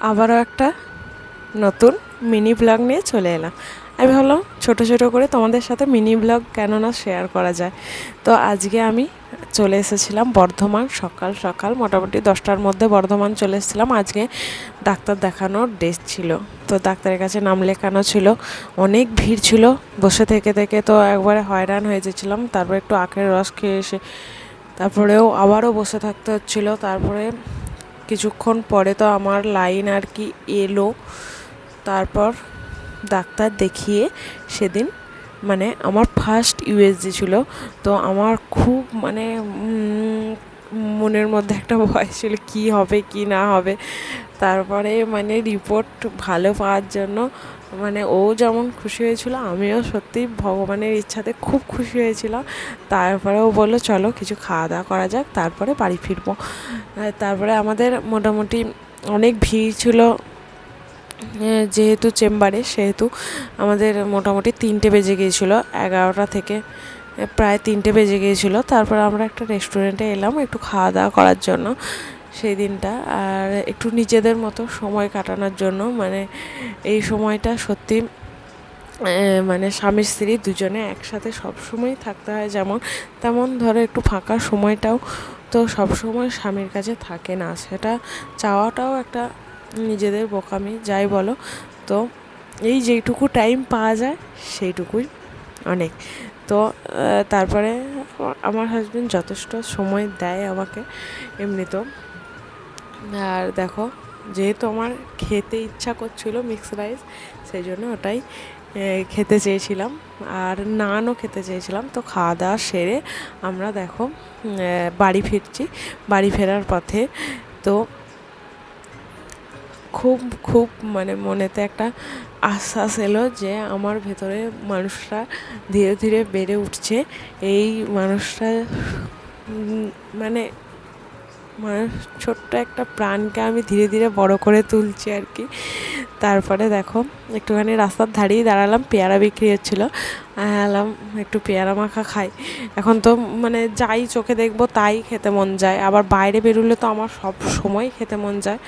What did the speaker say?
আবারও একটা নতুন মিনি ব্লগ নিয়ে চলে এলাম। আমি ভাবলাম ছোটো ছোটো করে তোমাদের সাথে মিনি ব্লগ কেন না শেয়ার করা যায়। তো আজকে আমি চলে এসেছিলাম বর্ধমান, সকাল সকাল, মোটামুটি দশটার মধ্যে বর্ধমান চলে এসেছিলাম। আজকে ডাক্তার দেখানোর ডেট ছিল। তো ডাক্তারের কাছে নাম লেখানো ছিল। অনেক ভিড় ছিল। বসে থেকে থেকে তো একবারে হয়রান হয়ে যেছিলাম তারপর একটু আখের রস খেয়ে এসে, তারপরেও আবারও বসে থাকতে হচ্ছিল। তারপরে কিছুক্ষণ পরে তো আমার লাইন আর কি এলো। তারপর ডাক্তার দেখিয়ে সেদিন মানে আমার ফার্স্ট ইউএসজি ছিল। তো আমার খুব মানে মনের মধ্যে একটা ভয় ছিল, কী হবে, কি না হবে। তারপরে মানে রিপোর্ট ভালো পাওয়ার জন্য মানে ও যেমন খুশি হয়েছিল, আমিও সত্যি ভগবানের ইচ্ছাতে খুব খুশি হয়েছিলাম। তারপরে ও বলল, চলো কিছু খাওয়া দাওয়া করা যাক, তারপরে বাড়ি ফিরবো। তারপরে আমাদের মোটামুটি অনেক ভিড় ছিল যেহেতু চেম্বারে, সেহেতু আমাদের মোটামুটি তিনটে বেজে গিয়েছিল, এগারোটা থেকে। প্রায় তিনটে বেজে গিয়েছিল। তারপর আমরা একটা রেস্টুরেন্টে এলাম একটু খাওয়া দাওয়া করার জন্য সেই দিনটা। আর একটু নিজেদের মতো সময় কাটানোর জন্য। মানে এই সময়টা সত্যি মানে স্বামী স্ত্রী দুজনে একসাথে সব সময় থাকতে হয় যেমন, তেমন ধরো একটু ফাঁকা সময়টাও তো সব সময় স্বামীর কাছে থাকে না। সেটা চাওয়াটাও একটা নিজেদের বোকামি, যাই বলো। তো এই যেইটুকু টাইম পাওয়া যায়, সেইটুকুই অনেক। তো তারপরে আমার হাজবেন্ড যথেষ্ট সময় দেয় আমাকে এমনিতেও। আর দেখো, যেহেতু আমার খেতে ইচ্ছা করছিল মিক্স রাইস সেই জন্য ওটাই খেতে চেয়েছিলাম। আর নানও খেতে চেয়েছিলাম, তো খাওয়া দাওয়া সেরে আমরা দেখো বাড়ি ফিরছি। বাড়ি ফেরার পথে তো খুব খুব মানে মনেতে একটা আশ্বাস এলো যে আমার ভেতরে মানুষটা ধীরে ধীরে বেড়ে উঠছে। এই মানুষটা মানে মানুষ ছোট্ট একটা প্রাণকে আমি ধীরে ধীরে বড় করে তুলছি আর কি। তারপরে দেখো, একটুখানি রাস্তার ধারেই দাঁড়ালাম, পেয়ারা বিক্রি হচ্ছিল। এলাম একটু পেয়ারা মাখা খাই। এখন তো মানে যাই চোখে দেখব তাই খেতে মন যায়। আবার বাইরে বেরোলে তো আমার সব সময় খেতে মন যায়।